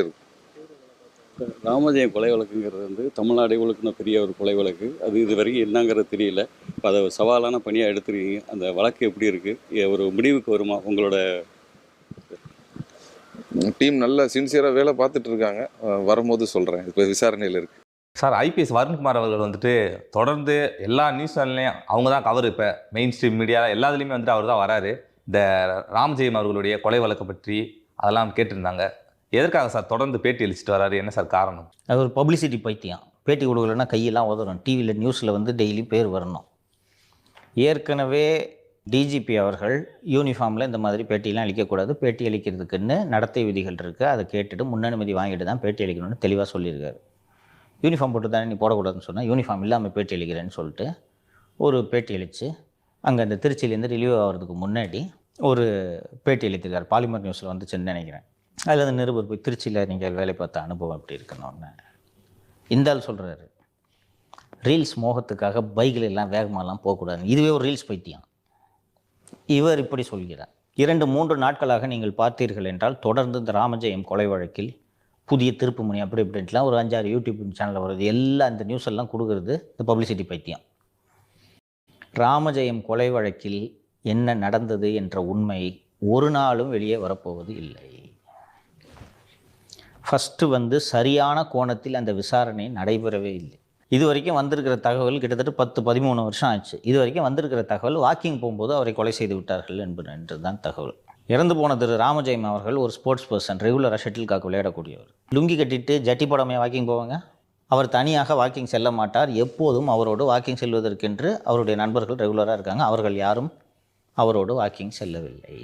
இருக்கு ராமஜெயம் கொலை வழக்குங்கிறது வந்து தமிழ்நாடு உழுக்குன பெரிய ஒரு கொலை வழக்கு. அது இது வரைக்கும் என்னங்கிறது தெரியல. இப்போ அதை சவாலான பணியாக எடுத்துருக்கீங்க. அந்த வழக்கு எப்படி இருக்குது ஒரு முடிவுக்கு வருமா? உங்களோட டீம் நல்ல சின்சியராக வேலை பார்த்துட்டு இருக்காங்க. வரும்போது சொல்கிறேன் இப்போ விசாரணையில் இருக்கு. சார் ஐபிஎஸ் வருண்குமார் அவர்கள் வந்துட்டு தொடர்ந்து எல்லா நியூஸ் சேனல்லையும் அவங்க தான் கவர் இப்போ. மெயின் ஸ்ட்ரீம் மீடியா எல்லாத்துலேயுமே வந்துட்டு அவர் தான் வராரு. இந்த ராமஜெயம் அவர்களுடைய கொலை வழக்கை பற்றி அதெல்லாம் கேட்டிருந்தாங்க. எதற்காக சார் தொடர்ந்து பேட்டி அளிச்சிட்டு வராரு? என்ன சார் காரணம்? அது ஒரு பப்ளிசிட்டி பைத்தியம். பேட்டி கொடுக்கலன்னா கையெல்லாம் உதறும். டிவியில் நியூஸில் வந்து டெய்லி பேர் வரணும். ஏற்கனவே டிஜிபி அவர்கள் யூனிஃபார்மில் இந்த மாதிரி பேட்டியெல்லாம் அளிக்கக்கூடாது. பேட்டி அளிக்கிறதுக்குன்னு நடத்தை விதிகள் இருக்குது அதை கேட்டுட்டு முன்னனுமதி வாங்கிட்டு தான் பேட்டி அளிக்கணும்னு தெளிவாக சொல்லியிருக்காரு. யூனிஃபார்ம் போட்டு தானே நீ போடக்கூடாதுன்னு சொன்னால் யூனிஃபார்ம் இல்லாமல் பேட்டி அளிக்கிறேன்னு சொல்லிட்டு ஒரு பேட்டி அளித்து அங்கே அந்த திருச்சியிலேருந்து ரிலீவ் ஆகிறதுக்கு முன்னாடி ஒரு பேட்டி அளித்திருக்கார். பாலிமர் நியூஸில் வந்துச்சுன்னு நினைக்கிறேன். அதில் அந்த நிருபர் போய் திருச்சியில் நீங்கள் வேலை பார்த்த அனுபவம் எப்படி இருக்கணும்னு. இந்த ஆள் சொல்கிறாரு ரீல்ஸ் மோகத்துக்காக பைக்கில் எல்லாம் வேகமாகலாம் போகக்கூடாது இதுவே ஒரு ரீல்ஸ் பைத்தியம். இவர் இப்படி சொல்கிறார் இரண்டு மூன்று நாட்களாக நீங்கள் பார்த்தீர்கள் என்றால் தொடர்ந்து இந்த ராமஜெயம் கொலை வழக்கில் புதிய திருப்புமணி அப்படி இப்படின்ட்டுலாம் ஒரு அஞ்சாறு யூடியூப் சேனலில் வருது. எல்லாம் இந்த நியூஸ் எல்லாம் கொடுக்கறது இந்த பப்ளிசிட்டி பைத்தியம். ராமஜெயம் கொலை வழக்கில் என்ன நடந்தது என்ற உண்மை ஒரு நாளும் வெளியே வரப்போவது இல்லை. ஃபஸ்ட்டு வந்து சரியான கோணத்தில் அந்த விசாரணை நடைபெறவே இல்லை. இது வரைக்கும் வந்திருக்கிற தகவல் கிட்டத்தட்ட பத்து பதிமூணு வருஷம் ஆச்சு. இது வரைக்கும் வந்திருக்கிற தகவல் வாக்கிங் போகும்போது அவரை கொலை செய்து விட்டார்கள் என்பது என்றுதான் தகவல். இறந்து போன திரு ராமஜெயம் அவர்கள் ஒரு ஸ்போர்ட்ஸ் பர்சன் ரெகுலராக ஷட்டில் காக்கு விளையாடக்கூடியவர். லுங்கி கட்டிட்டு ஜட்டி போடாமையா வாக்கிங் போவாங்க? அவர் தனியாக வாக்கிங் செல்ல மாட்டார். எப்போதும் அவரோடு வாக்கிங் செல்வதற்கென்று அவருடைய நண்பர்கள் ரெகுலராக இருக்காங்க. அவர்கள் யாரும் அவரோடு வாக்கிங் செல்லவில்லை.